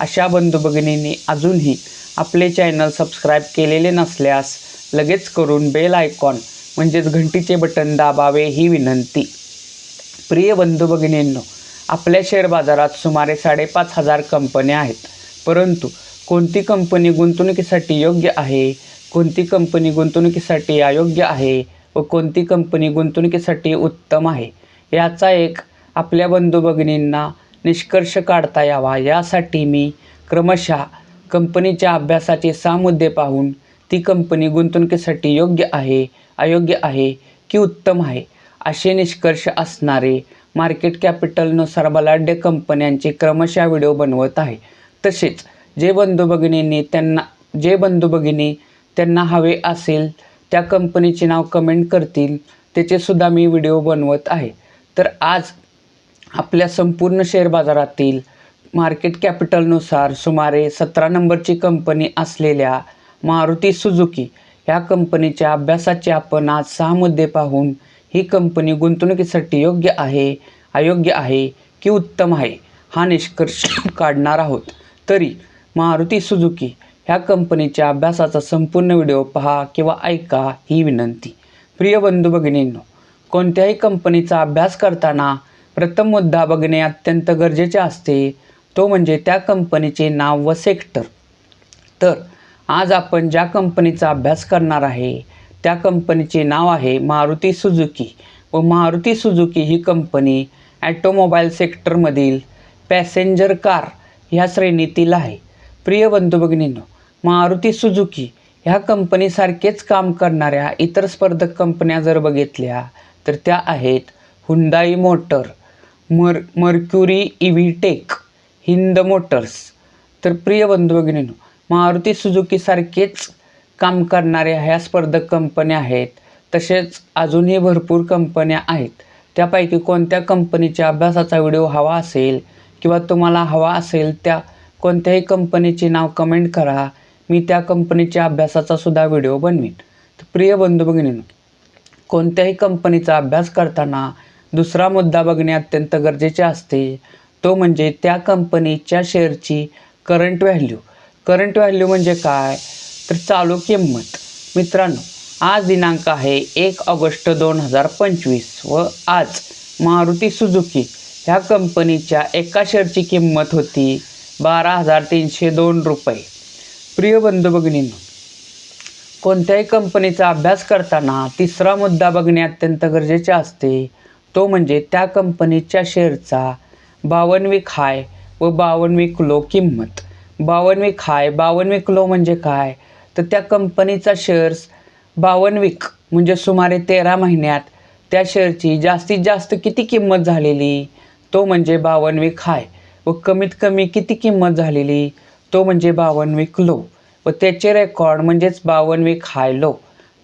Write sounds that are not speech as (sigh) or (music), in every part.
अशा बंधू भगिनींनी अजूनही आपले चॅनल सबस्क्राईब केलेले नसल्यास लगेच करून बेल आयकॉन म्हणजेच घंटीचे बटन दाबावे ही विनंती. प्रिय बंधू भगिनींनो आपल्या शेअर बाजारात सुमारे साडेपाच हजार कंपन्या आहेत. परंतु कोणती कंपनी गुंतवणुकीसाठी योग्य आहे कोणती कंपनी गुंतवणुकीसाठी अयोग्य आहे व कोणती कंपनी गुंतवणुकीसाठी उत्तम आहे याचा एक आपल्या बंधू भगिनींना निष्कर्ष काढता यावा. यासाठी मी क्रमशः कंपनीच्या अभ्यासाचे सहा मुद्दे पाहून ती कंपनी गुंतवणुकीसाठी योग्य आहे अयोग्य आहे की उत्तम आहे असे निष्कर्ष असणारे मार्केट कॅपिटलनुसार बलाढ्य कंपन्यांचे क्रमशः व्हिडिओ बनवत आहे. तसेच जे बंधू भगिनींनी त्यांना जे बंधू भगिनी त्यांना हवे असेल त्या कंपनीचे नाव कमेंट करतील त्याचेसुद्धा मी व्हिडिओ बनवत आहे. तर आज आपल्या संपूर्ण शेअर बाजारातील मार्केट कॅपिटलनुसार सुमारे सतरा नंबरची कंपनी असलेल्या मारुती सुझुकी ह्या कंपनीच्या अभ्यासाचे आपण आज सहा मुद्दे पाहून ही कंपनी गुंतवणुकीसाठी योग्य आहे अयोग्य आहे की उत्तम आहे हा निष्कर्ष काढणार आहोत. तरी मारुती सुझुकी ह्या कंपनीच्या अभ्यासाचा संपूर्ण व्हिडिओ पहा किंवा ऐका ही विनंती. प्रिय बंधू भगिनींनो कोणत्याही कंपनीचा अभ्यास करताना प्रथम मुद्दा बघणे अत्यंत गरजेचे असते. तो म्हणजे त्या कंपनीचे नाव व सेक्टर. तर आज आपण ज्या कंपनीचा अभ्यास करणार आहे त्या कंपनीचे नाव आहे मारुती सुजुकी व मारुती सुजुकी ही कंपनी ॲटोमोबाईल सेक्टरमधील पॅसेंजर कार ह्या श्रेणीतील आहे. प्रिय बंधू भगिनींनो मारुती सुजुकी ह्या कंपनीसारखेच काम करणाऱ्या इतर स्पर्धक कंपन्या जर बघितल्या तर त्या आहेत हुंडाई मोटर मर मर्क्युरी इव्हिटेक हिंद मोटर्स. तर प्रिय बंधू भगिनीनो मारुती सुजुकीसारखेच काम करणाऱ्या ह्या स्पर्धक कंपन्या आहेत. तसेच अजूनही भरपूर कंपन्या आहेत. त्यापैकी कोणत्या कंपनीच्या अभ्यासाचा व्हिडिओ हवा असेल किंवा तुम्हाला हवा असेल त्या कोणत्याही कंपनीचे नाव कमेंट करा. मी त्या कंपनीच्या अभ्यासाचा सुद्धा व्हिडिओ बनवीन. तर प्रिय बंधू भगिनीनो कोणत्याही कंपनीचा अभ्यास करताना दुसरा मुद्दा बघणे अत्यंत गरजेचे असते. तो म्हणजे त्या कंपनीच्या शेअरची करंट व्हॅल्यू करंट व्हॅल्यू म्हणजे काय? तर चालू किंमत. मित्रांनो आज दिनांक आहे एक ऑगस्ट दोन हजार पंचवीस व आज मारुती सुझुकी ह्या कंपनीच्या एका शेअरची किंमत होती बारा हजार तीनशे दोन रुपये. प्रिय बंधू भगिनींनो कोणत्याही कंपनीचा अभ्यास करताना तिसरा मुद्दा बघणे अत्यंत गरजेचे असते. तो म्हणजे त्या कंपनीच्या शेअरचा बावनविक हाय व बावनविक लो किंमत. बावनविक हाय बावनविक लो म्हणजे काय? तर त्या कंपनीचा शेअर्स बावनविक म्हणजे सुमारे तेरा महिन्यात त्या शेअरची जास्तीत जास्त किती किंमत झालेली? तो म्हणजे बावनविक हाय व कमीत कमी किती किंमत झालेली? तो म्हणजे बावनविक लो व त्याचे रेकॉर्ड म्हणजेच बावनविक हाय लो.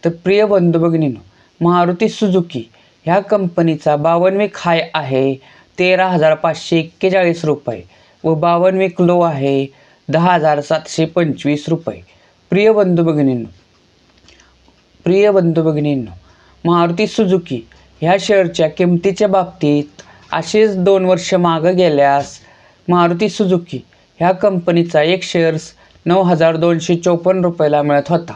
तर प्रिय बंधू भगिनीनो मारुती सुजुकी ह्या कंपनीचा बावन्नविक हाय आहे तेरा हजार पाचशे एक्केचाळीस रुपये व बावन्नविक लो आहे दहा हजार सातशे पंचवीस रुपये. प्रिय बंधू भगिनींनो प्रिय बंधू भगिनींनो मारुती सुजुकी ह्या शेअरच्या किमतीच्या बाबतीत असेच दोन वर्ष मागं गेल्यास मारुती सुजुकी ह्या कंपनीचा एक शेअर्स नऊ हजार दोनशे चोपन्न रुपयाला मिळत होता.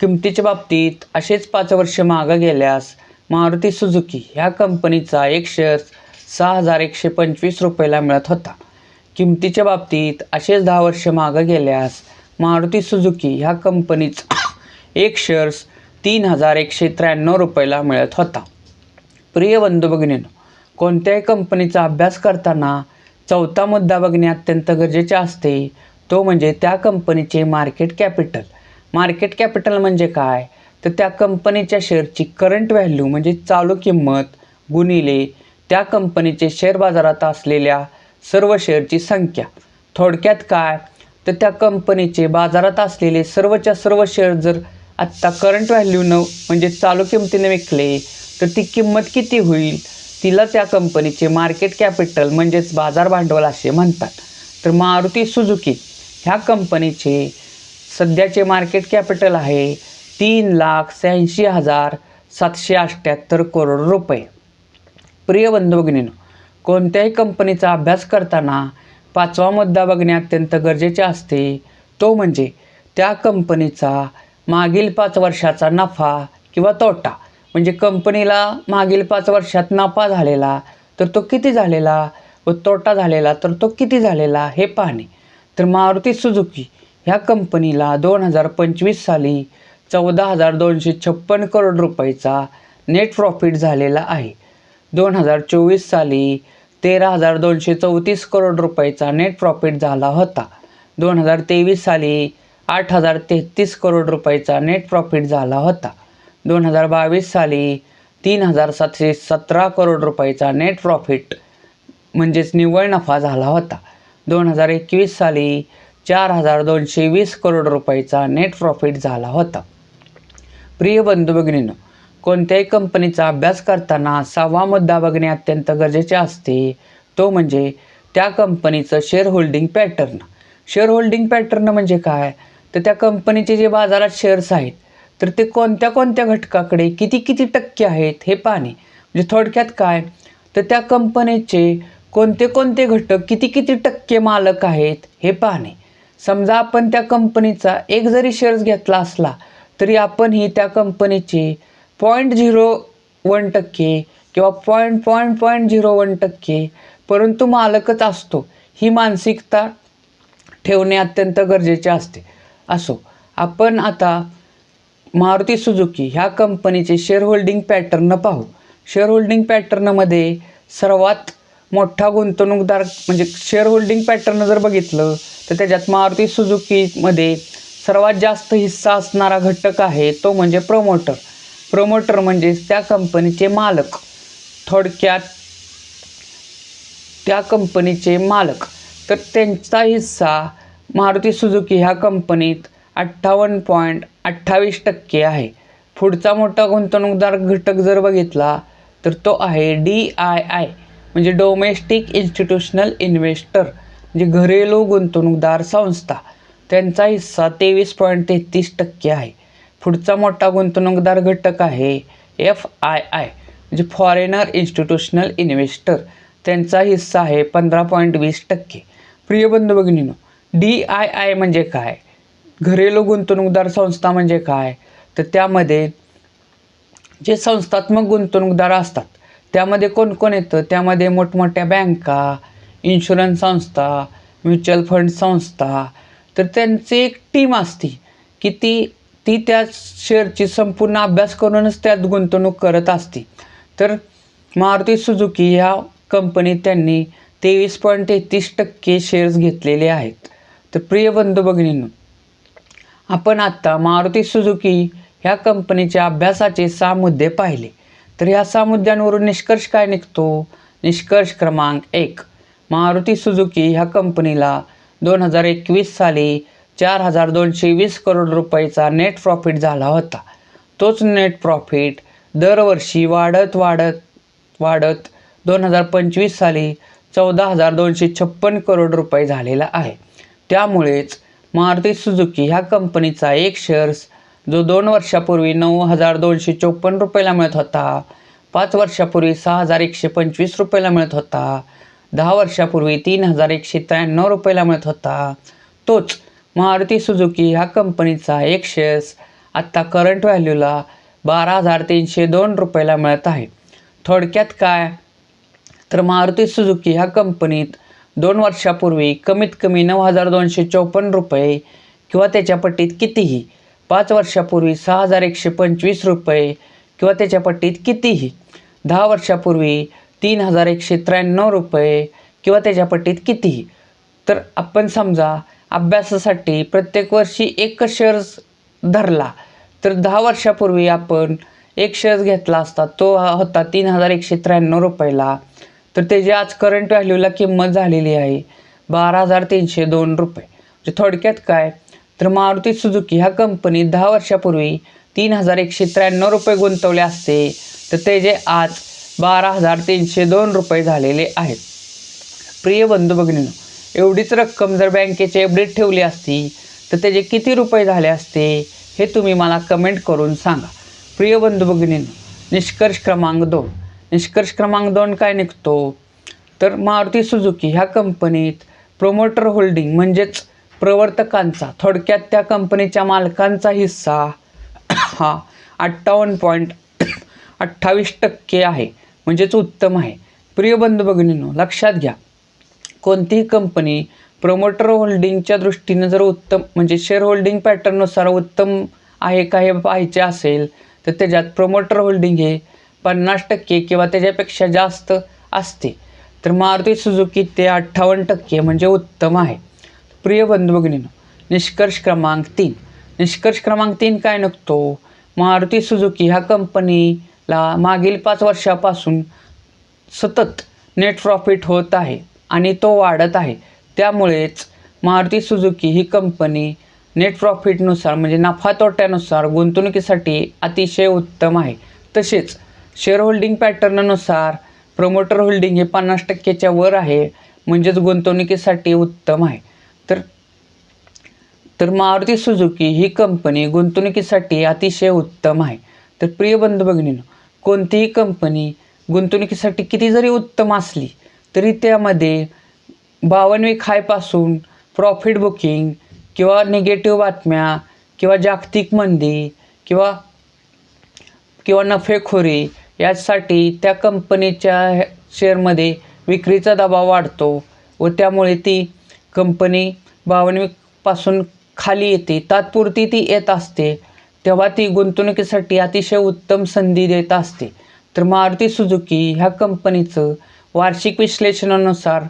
किमतीच्या बाबतीत असेच पाच वर्ष मागं गेल्यास मारुती सुझुकी ह्या कंपनीचा एक शेअर्स सहा हजार एकशे पंचवीस रुपयाला मिळत होता. किमतीच्या बाबतीत असेच दहा वर्ष मागं गेल्यास मारुती सुझुकी ह्या कंपनीचा (coughs) एक शेअर्स तीन हजार एकशे त्र्याण्णव रुपयाला मिळत होता. प्रिय बंधू भगिनींनो कोणत्याही कंपनीचा अभ्यास करताना चौथा मुद्दा बघणे अत्यंत गरजेचे असते तो म्हणजे त्या कंपनीचे मार्केट कॅपिटल मार्केट कॅपिटल म्हणजे काय? तर त्या कंपनीच्या शेअरची करंट व्हॅल्यू म्हणजे चालू किंमत गुणिले त्या कंपनीचे शेअर बाजारात असलेल्या सर्व शेअरची संख्या. थोडक्यात काय? तर त्या कंपनीचे बाजारात असलेले सर्वच्या सर्व शेअर जर आत्ता करंट व्हॅल्यूनं म्हणजे चालू किमतीने विकले तर ती किंमत किती होईल? तिला त्या कंपनीचे मार्केट कॅपिटल म्हणजेच बाजार भांडवल असे म्हणतात. तर मारुती सुजुकी ह्या कंपनीचे सध्याचे मार्केट कॅपिटल आहे तीन लाख शहाऐंशी हजार सातशे अठ्ठ्याहत्तर करोड रुपये. प्रिय बंधू कोणत्याही कंपनीचा अभ्यास करताना पाचवा मुद्दा बघणे अत्यंत गरजेचे असते. तो म्हणजे त्या कंपनीचा मागील पाच वर्षाचा नफा किंवा तोटा. म्हणजे कंपनीला मागील पाच वर्षात नफा झालेला तर तो किती झालेला व तोटा झालेला तर तो किती झालेला हे पाहणे. तर मारुती सुझुकी ह्या कंपनीला दोन हजार पंचवीस साली चौदा हजार दोनशे छप्पन करोड रुपयाचा नेट प्रॉफिट झालेला आहे. दोन हजार चोवीस साली तेरा हजार दोनशे चौतीस करोड रुपयाचा नेट प्रॉफिट झाला होता. दोन हजार तेवीस साली आठ हजार तेहतीस करोड रुपयाचा नेट प्रॉफिट झाला होता. दोन हजार बावीस साली तीन हजार सातशे सतरा करोड रुपयाचा नेट प्रॉफिट म्हणजेच निव्वळ नफा झाला होता. दोन हजार एकवीस साली चार हजार दोनशे वीस करोड रुपयाचा नेट प्रॉफिट झाला होता. प्रिय बंधू भगिनीनं कोणत्याही कंपनीचा अभ्यास करताना सहावा मुद्दा बघणे अत्यंत गरजेचे असते. तो म्हणजे त्या कंपनीचं share holding pattern share holding pattern म्हणजे काय? तर त्या कंपनीचे जे बाजारात शेअर्स आहेत तर ते कोणत्या कोणत्या घटकाकडे किती किती टक्के आहेत हे पाहणे. म्हणजे थोडक्यात काय? तर त्या कंपनीचे कोणते कोणते घटक किती किती टक्के मालक आहेत हे पाहणे. समजा आपण त्या कंपनीचा एक जरी शेअर्स घेतला असला तरी आपण ही त्या कंपनीचे पॉईंट झिरो वन टक्के किंवा point point point zero one टक्के परंतु मालकच असतो. ही मानसिकता ठेवणे अत्यंत गरजेचे असते. असो आपण आता मारुती सुजुकी ह्या कंपनीचे शेअर होल्डिंग पॅटर्न पाहू. शेअर होल्डिंग पॅटर्नमध्ये सर्वात मोठा गुंतवणूकदार म्हणजे शेअर होल्डिंग पॅटर्न जर बघितलं तर त्याच्यात मारुती सुजुकीमध्ये सर्वात जास्त हिस्सा असणारा घटक आहे तो म्हणजे प्रमोटर प्रमोटर म्हणजे त्या कंपनीचे मालक. थोडक्यात त्या कंपनीचे मालक. तर त्यांचा हिस्सा मारुती सुझुकी ह्या कंपनीत अठ्ठावन्न पॉईंट अठ्ठावीस टक्के आहे. पुढचा मोठा गुंतवणूकदार घटक जर बघितला तर तो आहे डी आय आय म्हणजे डोमेस्टिक इन्स्टिट्यूशनल इन्व्हेस्टर म्हणजे घरेलू गुंतवणूकदार संस्था. त्यांचा हिस्सा तेवीस पॉईंट तेहतीस टक्के आहे. पुढचा मोठा गुंतवणूकदार घटक आहे एफ आय आय म्हणजे फॉरेनर इन्स्टिट्यूशनल इन्व्हेस्टर त्यांचा हिस्सा आहे पंधरा पॉईंट वीस टक्के. प्रिय बंधू भगिनीनो डी आय आय म्हणजे काय? घरेलू गुंतवणूकदार संस्था म्हणजे काय? तर त्यामध्ये जे संस्थात्मक गुंतवणूकदार असतात त्यामध्ये कोण कोण येतं? त्यामध्ये मोठमोठ्या बँका इन्शुरन्स संस्था म्युच्युअल फंड संस्था तर त्यांची एक टीम असते की ती ती त्या शेअरची संपूर्ण अभ्यास करूनच त्यात गुंतवणूक करत असते. तर मारुती सुजुकी ह्या कंपनीत त्यांनी तेवीस पॉईंट तेहतीस टक्के शेअर्स घेतलेले आहेत. तर प्रिय बंधू भगिनींनो आपण आत्ता मारुती सुजुकी ह्या कंपनीच्या अभ्यासाचे सहा मुद्दे पाहिले. तर ह्या सहा मुद्द्यांवरून निष्कर्ष काय निघतो? निष्कर्ष क्रमांक एक. मारुती सुजुकी ह्या कंपनीला दोन हजार एकवीस साली चार हजार दोनशे वीस करोड रुपयाचा नेट प्रॉफिट झाला होता. तोच नेट प्रॉफिट दरवर्षी वाढत वाढत वाढत दोन हजार पंचवीस साली चौदा हजार दोनशे छप्पन करोड रुपये झालेला आहे. त्यामुळेच मारुती सुझुकी ह्या कंपनीचा एक शेअर्स जो दोन वर्षापूर्वी नऊ हजार दोनशे चोपन्न रुपयाला मिळत होता पाच वर्षापूर्वी सहा हजार एकशे पंचवीस रुपयाला मिळत होता दहा वर्षापूर्वी तीन हजार एकशे त्र्याण्णव रुपयाला मिळत होता. तोच मारुती सुझुकी ह्या कंपनीचा एक शेअर्स आत्ता करंट व्हॅल्यूला बारा हजार तीनशे दोन रुपयाला मिळत आहे. थोडक्यात काय? तर मारुती सुझुकी ह्या कंपनीत दोन वर्षापूर्वी कमीत कमी नऊ हजार दोनशे चौपन्न रुपये किंवा त्याच्या पट्टीत कितीही पाच वर्षापूर्वी सहा हजार एकशे पंचवीस रुपये किंवा त्याच्या पट्टीत कितीही दहा वर्षापूर्वी तीन हजार एकशे त्र्याण्णव रुपये किंवा त्याच्या पट्टीत कितीही. तर आपण समजा अभ्यासासाठी प्रत्येक वर्षी एक शेअर्स धरला तर दहा वर्षापूर्वी आपण एक शेअर्स घेतला असता तो होता तीन हजार एकशे त्र्याण्णव रुपयाला. तर त्याची आज करंट व्हॅल्यूला किंमत झालेली आहे बारा हजार तीनशे दोन रुपये. म्हणजे थोडक्यात काय? तर मारुती सुजुकी ह्या कंपनीत दहा वर्षापूर्वी तीन हजार एकशे त्र्याण्णव रुपये गुंतवले असते. तर ते जे आज बारा हजार तीनशे दोन रुपये झालेले आहेत. प्रिय बंधू भगिनींनो एवढीच रक्कम जर बँकेचे एफडीत ठेवली असती तर त्याचे किती रुपये झाले असते हे तुम्ही मला कमेंट करून सांगा. प्रिय बंधू भगिनींनो निष्कर्ष क्रमांक दोन. निष्कर्ष क्रमांक दोन काय निघतो? तर मारुती सुझुकी ह्या कंपनीत प्रोमोटर होल्डिंग म्हणजेच प्रवर्तकांचा थोडक्यात त्या कंपनीच्या मालकांचा हिस्सा हा अठ्ठावन्न पॉईंट अठ्ठावीस टक्के आहे. म्हणजेच उत्तम आहे. प्रिय बंधू भगिनींनो लक्षात घ्या. कोणतीही कंपनी प्रमोटर होल्डिंगच्या दृष्टीनं जर उत्तम म्हणजे शेअर होल्डिंग पॅटर्ननुसार उत्तम आहे का हे पाहायचे असेल तर त्याच्यात प्रमोटर होल्डिंग हे पन्नास टक्के किंवा त्याच्यापेक्षा जास्त असते. तर मारुती सुझुकी ते अठ्ठावन्न टक्के म्हणजे उत्तम आहे. प्रिय बंधू भगिनीनो निष्कर्ष क्रमांक तीन. निष्कर्ष क्रमांक तीन काय नक्तो? मारुती सुझुकी ह्या ला मागील पाच वर्षापासून सतत नेट प्रॉफिट होत आहे आणि तो वाढत आहे. त्यामुळेच मारुती सुझुकी ही कंपनी नेट प्रॉफिटनुसार म्हणजे नफा तोट्यानुसार गुंतवणुकीसाठी अतिशय उत्तम आहे. तसेच शेअर होल्डिंग पॅटर्ननुसार प्रमोटर होल्डिंग हे पन्नास टक्क्याच्या वर आहे म्हणजेच गुंतवणुकीसाठी उत्तम आहे. तर तर मारुती सुझुकी ही कंपनी गुंतवणुकीसाठी अतिशय उत्तम आहे. तर प्रिय बंधू भगिनीनं कोणतीही कंपनी गुंतवणुकीसाठी किती जरी उत्तम असली तरी त्यामध्ये बावनवी खायपासून प्रॉफिट बुकिंग किंवा निगेटिव्ह बातम्या किंवा जागतिक मंदी किंवा किंवा नफेखोरी यासाठी त्या कंपनीच्या शेअरमध्ये विक्रीचा दबाव वाढतो व त्यामुळे ती कंपनी बावनवीपासून खाली येते. तात्पुरती ती येत असते. तेव्हा ती गुंतवणुकीसाठी अतिशय उत्तम संधी देत असते. तर मारुती सुजुकी ह्या कंपनीचं वार्षिक विश्लेषणानुसार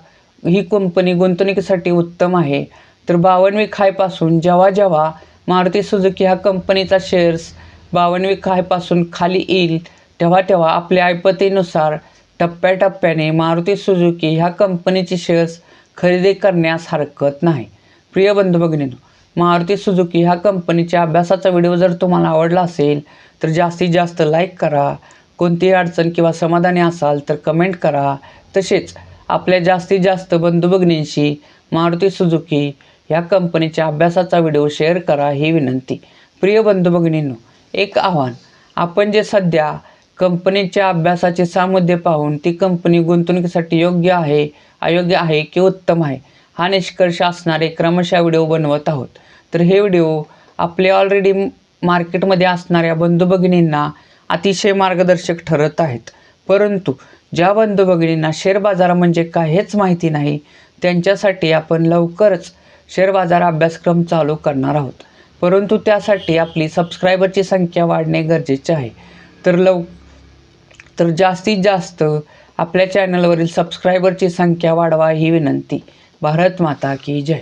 ही कंपनी गुंतवणुकीसाठी उत्तम आहे. तर बावनवी खायपासून जेव्हा जेव्हा मारुती सुजुकी ह्या कंपनीचा शेअर्स बावनवी खायपासून खाली येईल तेव्हा तेव्हा आपल्या ऐपतीनुसार टप्प्याटप्प्याने मारुती सुजुकी ह्या कंपनीचे शेअर्स खरेदी करण्यास हरकत नाही. प्रिय बंधू भगिनीनो मारुती सुझुकी ह्या कंपनीच्या अभ्यासाचा व्हिडिओ जर तुम्हाला आवडला असेल तर जास्तीत जास्त लाईक करा. कोणतीही अडचण किंवा समाधानी असाल तर कमेंट करा. तसेच आपल्या जास्तीत जास्त बंधू भगिनींशी मारुती सुझुकी ह्या कंपनीच्या अभ्यासाचा व्हिडिओ शेअर करा ही विनंती. प्रिय बंधू भगिनींनो एक आव्हान. आपण जे सध्या कंपनीच्या अभ्यासाचे सामुद्दे पाहून ती कंपनी गुंतवणुकीसाठी योग्य आहे अयोग्य आहे की उत्तम आहे हा निष्कर्ष असणारे क्रमशः व्हिडिओ बनवत आहोत. तर हे व्हिडिओ आपले ऑलरेडी मार्केटमध्ये असणाऱ्या बंधू भगिनींना अतिशय मार्गदर्शक ठरत आहेत. परंतु ज्या बंधू भगिनींना शेअर बाजार म्हणजे काय हेच माहिती नाही त्यांच्यासाठी आपण लवकरच शेअर बाजार अभ्यासक्रम चालू करणार आहोत. परंतु त्यासाठी आपली सबस्क्रायबरची संख्या वाढणे गरजेचे आहे. तर लव तर जास्तीत जास्त आपल्या चॅनलवरील सबस्क्रायबरची संख्या वाढवा ही विनंती. भारत माता की जय.